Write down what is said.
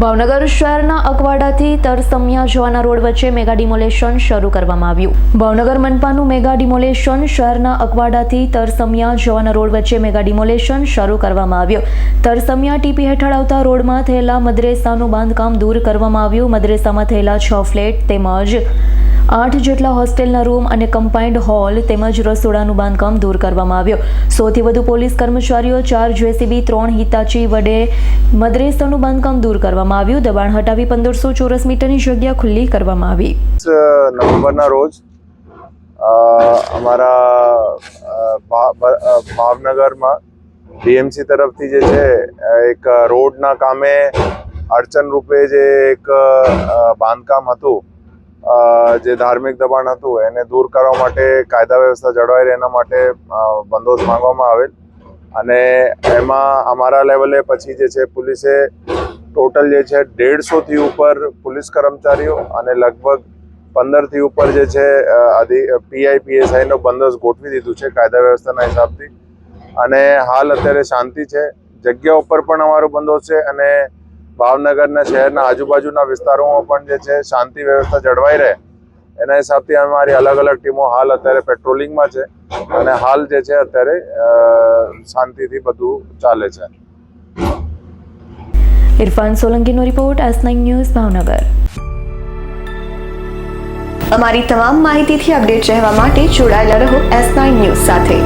ભાવનગર શહેરના અકવાડાથી તરસમિયા જવાના રોડ વચ્ચે મેગા ડિમોલેશન શરૂ કરવામાં આવ્યું. ભાવનગર મનપાનું મેગા ડિમોલેશન શહેરના અકવાડાથી તરસમિયા જવાના રોડ વચ્ચે મેગા ડિમોલેશન શરૂ કરવામાં આવ્યું. તરસમિયા ટીપી હેઠળ આવતા રોડમાં થયેલા મદ્રેસાનું બાંધકામ દૂર કરવામાં આવ્યું. મદ્રેસામાં થયેલા છ ફ્લેટ તેમજ આઠ જેટલા હોસ્ટેલના રૂમ અને કમ્પાઇન્ડ હોલ તેમજ રસોડાનું બાંધકામ દૂર કરવામાં આવ્યું. સૌથી વધુ પોલીસ કર્મચારીઓ ચાર જેસીબી, ત્રણ હિતાચી વડે મદ્રેસાનું બાંધકામ દૂર કરવામાં આવ્યું. દબાણ હટાવી પંદરસો ચોરસ મીટરની જગ્યા ખુલ્લી કરવામાં આવી. નવેમ્બરના રોજ અમારા ભાવનગરમાં ડીએમસી તરફથી જે છે, એક રોડના કામે અડચણ રૂપે જે એક બાંધકામ હતું જે ધાર્મિક દબાણ હતું એને દૂર કરવા માટે કાયદા વ્યવસ્થા જળવાઈ રહે એના માટે બંદોબસ્ત માંગવામાં આવેલ. અને એમાં અમારા લેવલે પછી જે છે પોલીસે ટોટલ જે છે દેડસોથી ઉપર પોલીસ કર્મચારીઓ અને લગભગ પંદરથી ઉપર જે છે પીઆઈ, પીએસઆઈનો બંદોબસ્ત ગોઠવી દીધું છે કાયદા વ્યવસ્થાના હિસાબથી. અને હાલ અત્યારે શાંતિ છે. જગ્યા ઉપર પણ અમારો બંદોબસ્ત છે અને ભાવનગરના શહેરના આજુબાજુના વિસ્તારોમાં પણ જે છે શાંતિ વ્યવસ્થા જળવાઈ રહે એના હિસાબથી અમારી અલગ અલગ ટીમો હાલ અત્યારે પેટ્રોલિંગમાં છે અને હાલ જે છે અત્યારે અ, શાંતિથી બધું ચાલે છે. Irfan સોલંકીનો report S nine news Bhavnagar. અમારી તમામ માહિતીથી અપડેટ રહેવા માટે જોડાયેલા રહો એસ નાઇન ન્યૂઝ સાથે.